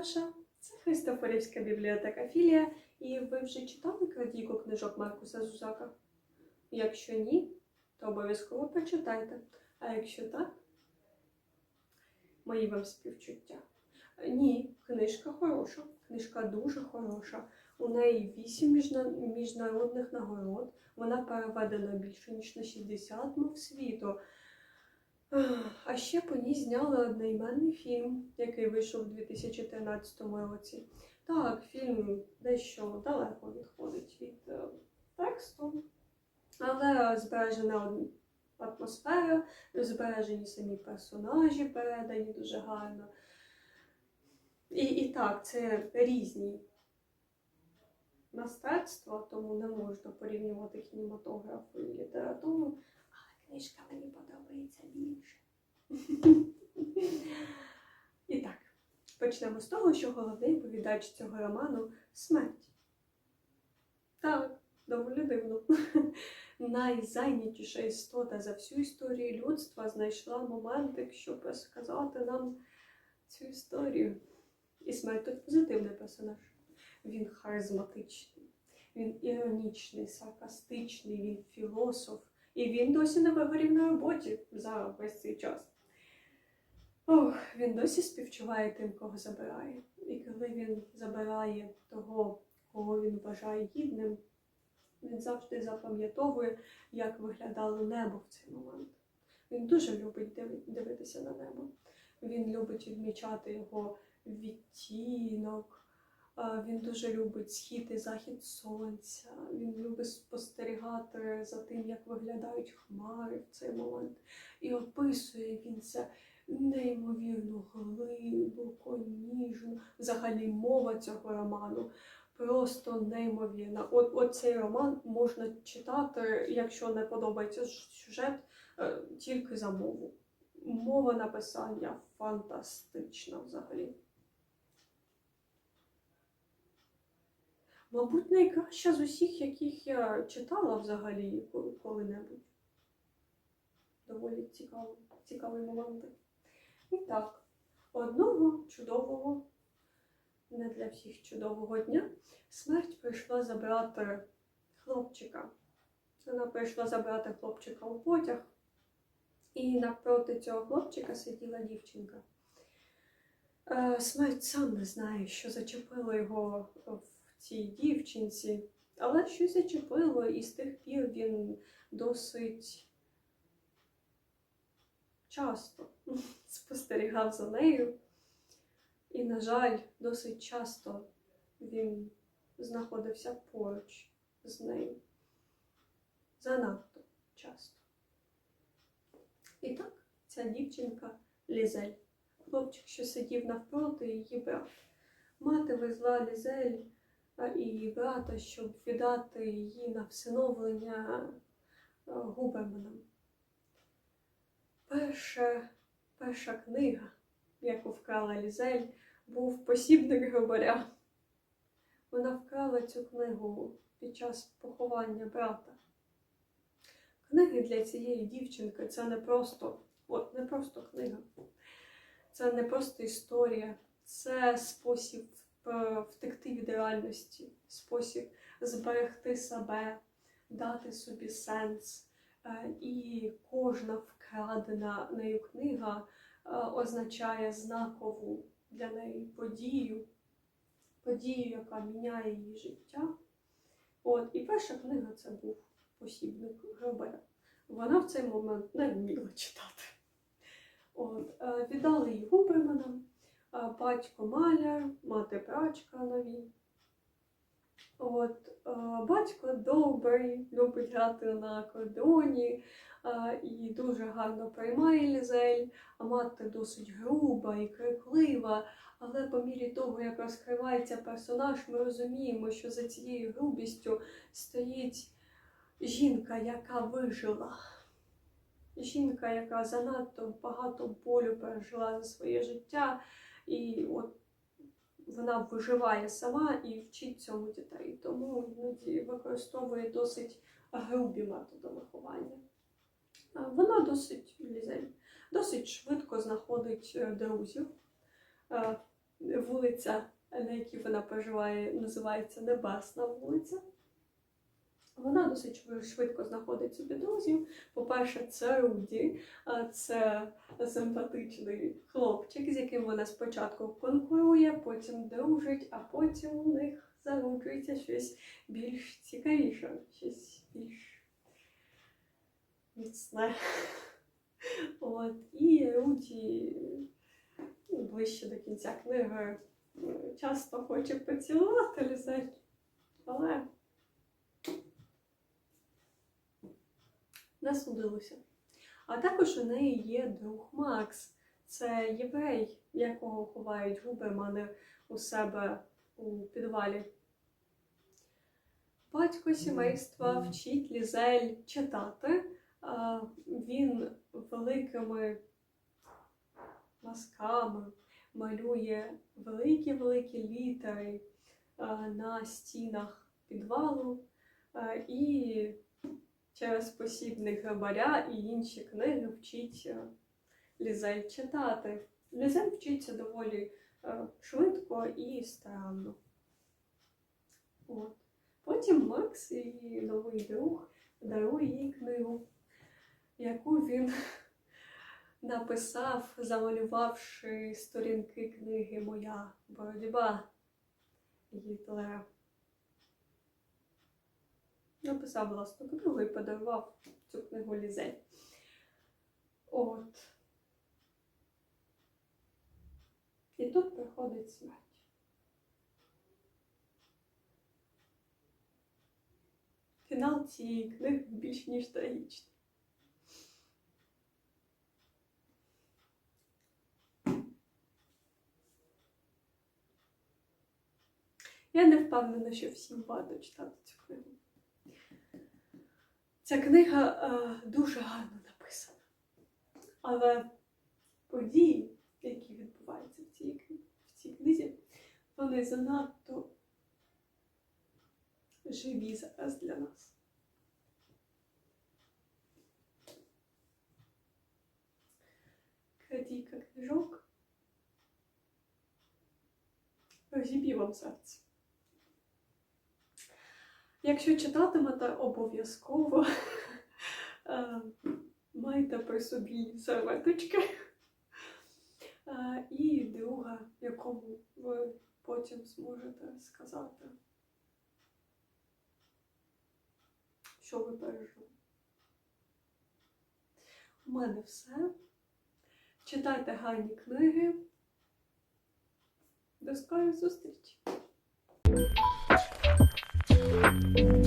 Даша, це Христофорівська бібліотека Філія, і ви вже читали крадійку книжок Маркуса Зузака? Якщо ні, то обов'язково прочитайте. А якщо так, мої вам співчуття. Ні, книжка хороша, книжка дуже хороша. У неї вісім міжнародних нагород. Вона переведена більше ніж на 60 мов світу. А ще по ній зняли одноіменний фільм, який вийшов у 2013 році. Так, фільм дещо далеко відходить від е, тексту, але збережена атмосфера, збережені самі персонажі, передані дуже гарно. І, і так, це різні мистецтва, тому не можна порівнювати кінематограф і літературу, але книжка мені подобається більше. І так, почнемо з того, що головний оповідач цього роману смерть. Так, доволі дивно. Найзайнятіша істота за всю історію людства знайшла моментик, щоб розказати нам цю історію. І смерть тут позитивний персонаж. Він харизматичний, він іронічний, саркастичний, він філософ. І він досі не вигорів на роботі за весь цей час. Ох, він досі співчуває тим, кого забирає. І коли він забирає того, кого він вважає гідним, він завжди запам'ятовує, як виглядало небо в цей момент. Він дуже любить диви- дивитися на небо. Він любить відмічати його відтінок. Він дуже любить схід і захід сонця. Він любить спостерігати за тим, як виглядають хмари в цей момент. І описує він це неймовірно глибоко, ніжно. Взагалі мова цього роману просто неймовірна. От, от цей роман можна читати, якщо не подобається сюжет, е, тільки за мову. Мова написання фантастична взагалі. Мабуть, найкраща з усіх, яких я читала взагалі коли- коли-небудь. Доволі цікаво, цікавий момент. І так, одного чудового, не для всіх чудового дня, смерть прийшла забрати хлопчика. Вона прийшла забрати хлопчика у потяг, і навпроти цього хлопчика сиділа дівчинка. Е, Смерть сам не знає, що зачепило його в цій дівчинці, але щось зачепило, і з тих пір він досить часто спостерігав за нею. І, на жаль, досить часто він знаходився поруч з нею. Занадто часто. І так, ця дівчинка Лізель, хлопчик, що сидів навпроти її брат. Мати везла Лізель і її брата, щоб віддати її на всиновлення а, Губерманам. Перша, перша книга, яку вкрала Лізель, був посібник Грибаря. Вона вкрала цю книгу під час поховання брата. Книги для цієї дівчинки це не просто, от не просто книга. Це не просто історія, це спосіб е, втекти від реальності, спосіб зберегти себе, дати собі сенс. Е, І кожна вкрадена нею книга е, означає знакову для неї подію, подію, яка міняє її життя. От, і перша книга це був посібник Гробера. Вона в цей момент не вміла читати. От, е, віддали її Губерманам, е, батько маляр, мати прачка нові. От, батько добрий, любить грати на акордеоні і дуже гарно приймає лізель, а мати досить груба і криклива. Але по мірі того, як розкривається персонаж, ми розуміємо, що за цією грубістю стоїть жінка, яка вижила. Жінка, яка занадто багато болю пережила за своє життя, і от вона виживає сама і вчить цьому дітей. Тому іноді використовує досить грубі методи виховання. Вона досить лізель, досить швидко знаходить е, друзів. Е, вулиця, на якій вона проживає, називається Небесна вулиця. Вона досить швидко знаходить собі друзів. По-перше, це Руді, це симпатичний хлопчик, з яким вона спочатку конкурує, потім дружить, а потім у них зароджується щось більш цікавіше, щось більш міцне. От, і Руді ну, ближче до кінця книги е, часто хоче поцілувати Лізель, але не судилося. А також у неї є друг Макс. Це єврей, якого ховають губермани у себе у підвалі. Батько сімейства вчить Лізель читати. Він великими мазками малює великі-великі літери на стінах підвалу. І через посібник грабаря і інші книги вчить е, Лізель читати. Лізель вчиться доволі е, швидко і старанно. От. Потім Макс, її новий друг, дарує їй книгу, яку він написав, замалювавши сторінки книги Моя боротьба Гітлера. Написав власну книгу і подарував цю книгу Лізель. От. І тут приходить смерть. Фінал цієї книги більш ніж трагічний. Я не впевнена, що всім варто читати цю книгу. Ця книга е, дуже гарно написана. Але події, які відбуваються в цій, в цій книзі, вони занадто живі зараз для нас. Крадійка книжок. Розіб'є вам серце. Якщо читатимете, обов'язково е, майте при собі серветочки. Е, І друга, якому ви потім зможете сказати, що ви пережили. У мене все. Читайте гарні книги. До скорої зустрічі! Thank you.